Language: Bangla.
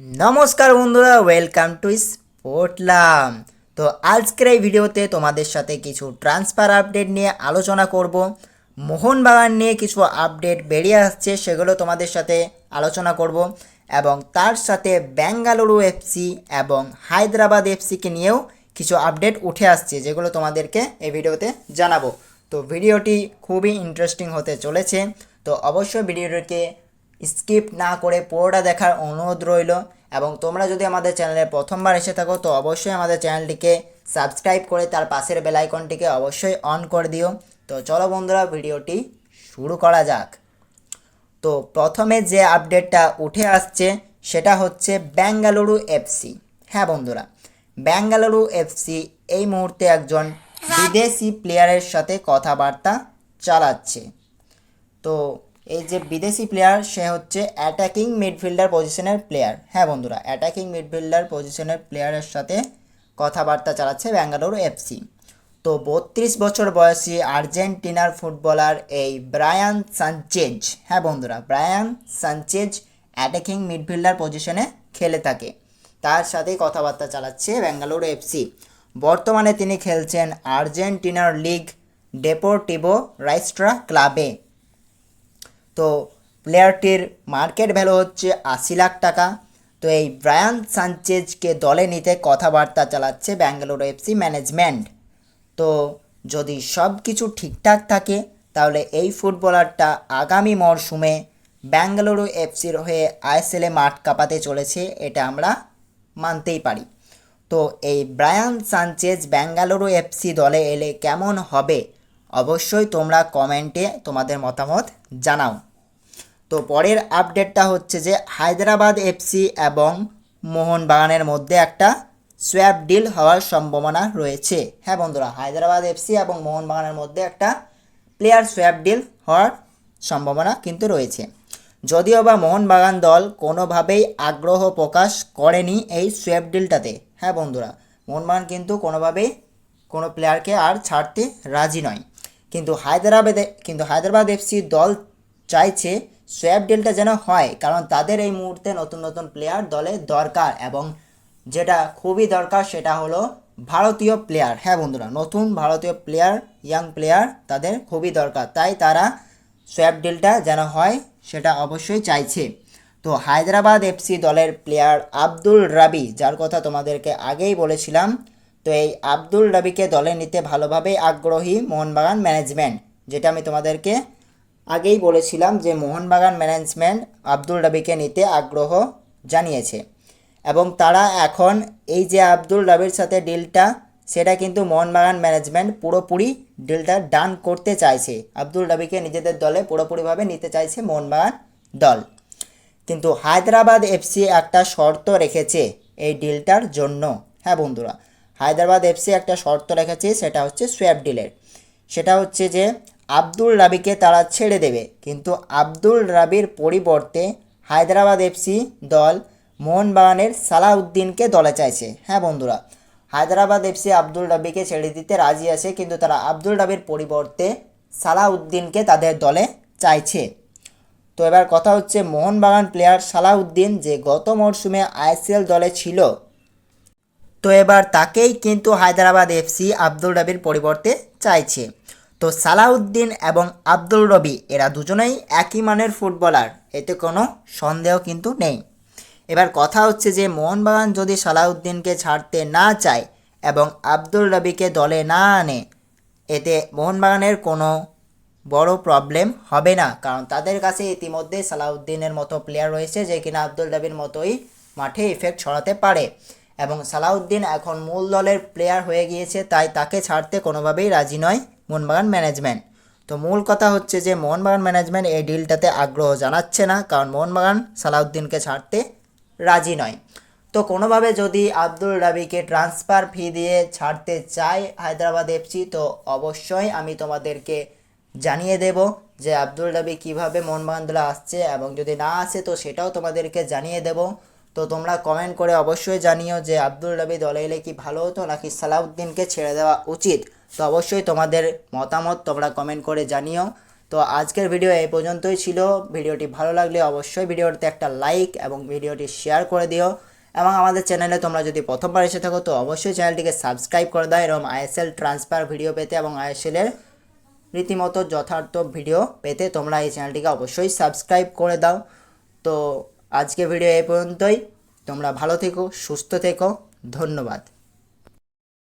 নমস্কার বন্ধুরা ওয়েলকাম টু স্পোর্টলাম তো আজকের এই ভিডিওতে তোমাদের সাথে কিছু ট্রান্সফার আপডেট নিয়ে আলোচনা করব। মোহনবাগান নিয়ে কিছু আপডেট বেরিয়ে আসছে, সেগুলো তোমাদের সাথে আলোচনা করব। এবং তার সাথে বেঙ্গালুরু এফসি এবং হায়দ্রাবাদ এফসিকে নিয়েও কিছু আপডেট উঠে আসছে, যেগুলো তোমাদেরকে এই ভিডিওতে জানাব। তো ভিডিওটি খুবই ইন্টারেস্টিং হতে চলেছে। তো অবশ্যই ভিডিওটিকে স্কিপ না করে পুরোটা দেখার অনুরোধ রইল। এবং তোমরা যদি আমাদের চ্যানেলে প্রথমবার এসে থাকো, তো অবশ্যই আমাদের চ্যানেলটিকে সাবস্ক্রাইব করে তার পাশের বেলাইকনটিকে অবশ্যই অন করে দিও। তো চলো বন্ধুরা, ভিডিওটি শুরু করা যাক। তো প্রথমে যে আপডেটটা উঠে আসছে, সেটা হচ্ছে বেঙ্গালুরু এফসি হ্যাঁ বন্ধুরা, বেঙ্গালুরু এফসি এই মুহূর্তে একজন বিদেশি প্লেয়ারের সাথে কথাবার্তা চালাচ্ছে। তো এই যে বিদেশি প্লেয়ার সে হচ্ছে অ্যাটাকিং মিডফিল্ডার পজিশনের প্লেয়ার হ্যাঁ বন্ধুরা অ্যাটাকিং মিডফিল্ডার পজিশনের প্লেয়ারের সাথে কথাবার্তা চালাচ্ছে ব্যাঙ্গালোর এফসি তো বত্রিশ বছর বয়সী আর্জেন্টিনার ফুটবলার এই ব্রায়ান সানচেজ হ্যাঁ বন্ধুরা ব্রায়ান সানচেজ অ্যাটাকিং মিডফিল্ডার পজিশনে খেলে থাকে। তার সাথেই কথাবার্তা চালাচ্ছে ব্যাঙ্গালোর এফসি বর্তমানে তিনি খেলছেন আর্জেন্টিনার লিগ ডেপোর্টিভো রাইস্ট্রা ক্লাবে তো প্লেয়ারটির মার্কেট ভ্যালু হচ্ছে আশি লাখ টাকা। তো এই ব্রায়ান সানচেজকে দলে নিতে কথাবার্তা চালাচ্ছে ব্যাঙ্গালোর এফসি ম্যানেজমেন্ট। তো যদি সব কিছু ঠিকঠাক থাকে, তাহলে এই ফুটবলারটা আগামী মরশুমে ব্যাঙ্গালুরু এফসির হয়ে আইএসএলে মাঠ কাঁপাতে চলেছে, এটা আমরা মানতেই পারি। তো এই ব্রায়ান সানচেজ ব্যাঙ্গালুরু এফসি দলে এলে কেমন হবে? অবশ্যই তোমরা কমেন্টে তোমাদের মতামত জানাও। তো পরের আপডেটটা হচ্ছে যে হায়দ্রাবাদ এফসি এবং মোহনবাগানের মধ্যে একটা সোয়াপ ডিল হওয়ার সম্ভাবনা রয়েছে। হ্যাঁ বন্ধুরা, হায়দ্রাবাদ এফসি এবং মোহনবাগানের মধ্যে একটা প্লেয়ার সোয়াপ ডিল হওয়ার সম্ভাবনা কিন্তু রয়েছে। যদিও বা মোহনবাগান দল কোনোভাবেই আগ্রহ প্রকাশ করেনি এই সোয়াপ ডিলটাতে হ্যাঁ বন্ধুরা, মোহনবাগান কিন্তু কোনোভাবেই কোনো প্লেয়ারকে আর ছাড়তে রাজি নয়। কিন্তু হায়দ্রাবাদে, কিন্তু হায়দ্রাবাদ এফসি দল চাইছে সোয়াব ডিলটা যেন হয়, কারণ তাদের এই মুহূর্তে নতুন নতুন প্লেয়ার দলে দরকার এবং যেটা খুবই দরকার সেটা হলো ভারতীয় প্লেয়ার হ্যাঁ বন্ধুরা, নতুন ভারতীয় প্লেয়ার ইয়াং প্লেয়ার তাদের খুবই দরকার, তাই তারা সোয়াব ডিলটা যেন হয় সেটা অবশ্যই চাইছে। তো হায়দ্রাবাদ এফসি দলের প্লেয়ার আব্দুল রাবি, যার কথা তোমাদেরকে আগেই বলেছিলাম, তো এই আব্দুল রাবিকে দলে নিতে ভালোভাবে আগ্রহী মোহনবাগান ম্যানেজমেন্ট যেটা আমি তোমাদেরকে আগেই বলেছিলাম যে মোহনবাগান ম্যানেজমেন্ট আব্দুল রাবিকে নিতে আগ্রহ জানিয়েছে এবং তারা এখন এই যে আব্দুল রাবির সাথে ডিলটা, সেটা কিন্তু মোহনবাগান ম্যানেজমেন্ট পুরোপুরি ডিলটা ডান করতে চাইছে। আব্দুল রাবিকে নিজেদের দলে পুরোপুরিভাবে নিতে চাইছে মোহনবাগান দল। কিন্তু হায়দ্রাবাদ এফসি একটা শর্ত রেখেছে এই ডিলটার জন্য। হ্যাঁ বন্ধুরা, হায়দ্রাবাদ এফসি একটা শর্ত রেখেছে, সেটা হচ্ছে সোয়াব ডিলের। সেটা হচ্ছে যে আব্দুল রাবিকে তারা ছেড়ে দেবে। কিন্তু আব্দুল রাবির পরিবর্তে হায়দ্রাবাদ এফসি দল মোহনবাগানের সালাউদ্দিনকে দলে চাইছে। হ্যাঁ বন্ধুরা, হায়দ্রাবাদ এফসি আব্দুল রাবিকে ছেড়ে দিতে রাজি আছে, কিন্তু তারা আব্দুল রাবির পরিবর্তে সালাউদ্দিনকে তাদের দলে চাইছে। তো এবার কথা হচ্ছে মোহনবাগান প্লেয়ার সালাউদ্দিন যে গত মরশুমে আইএসএল দলে ছিল। তো এবার তাকেই কিন্তু হায়দ্রাবাদ এফসি আব্দুল রবির পরিবর্তে চাইছে। তো সালাউদ্দিন এবং আব্দুল রবি, এরা দুজনেই একই মানের ফুটবলার। এতে কোনো সন্দেহ কিন্তু নেই। এবার কথা হচ্ছে যে, মোহনবাগান যদি সালাউদ্দিনকে ছাড়তে না চায় এবং আব্দুল রবিকে দলে না আনে, এতে মোহনবাগানের কোনো বড় প্রবলেম হবে না। কারণ তাদের কাছে ইতিমধ্যে সালাউদ্দিনের মতো প্লেয়ার রয়েছে যে কিনা আব্দুল রবির মতোই মাঠে ইফেক্ট ছড়াতে পারে। এবং সালাউদ্দিন এখন মূল দলের প্লেয়ার হয়ে গিয়েছে, তাই তাকে ছাড়তে কোনোভাবেই রাজি নয় মোহনবাগান ম্যানেজমেন্ট। তো মূল কথা হচ্ছে যে মোহনবাগান ম্যানেজমেন্ট এই ডিলটাতে আগ্রহ জানাচ্ছে না, কারণ মোহনবাগান সালাউদ্দিনকে ছাড়তে রাজি নয়। তো কোনোভাবে যদি আব্দুল রাবিকে ট্রান্সফার ফি দিয়ে ছাড়তে চায় হায়দ্রাবাদ এফসি, তো অবশ্যই আমি তোমাদেরকে জানিয়ে দেব যে আব্দুল রাবি কীভাবে মোহনবাগান দলে আসছে এবং যদি না আসে, তো সেটাও তোমাদেরকে জানিয়ে দেব। তো তোমরা কমেন্ট করে অবশ্যই জানিও যে আব্দুল রাবি দলে এলে কি ভালো হতো, নাকি সালাউদ্দিনকে ছেড়ে দেওয়া উচিত। তো অবশ্যই তোমাদের মতামত তোমরা কমেন্ট করে জানিও। তো আজকের ভিডিও এই পর্যন্তই ছিল। ভিডিওটি ভালো লাগলে অবশ্যই ভিডিওটিতে একটা লাইক এবং ভিডিওটি শেয়ার করে দিও। এবং আমাদের চ্যানেলে তোমরা যদি প্রথমবার এসে থাকো, তো অবশ্যই চ্যানেলটিকে সাবস্ক্রাইব করে দাও। এরকম আইএসএল ট্রান্সফার ভিডিও পেতে এবং আইএসএলের রীতিমতো যথার্থ ভিডিও পেতে তোমরা এই চ্যানেলটিকে অবশ্যই সাবস্ক্রাইব করে দাও। তো আজকে ভিডিও এই পর্যন্তই। তোমরা ভালো থেকো, সুস্থ থেকো। ধন্যবাদ।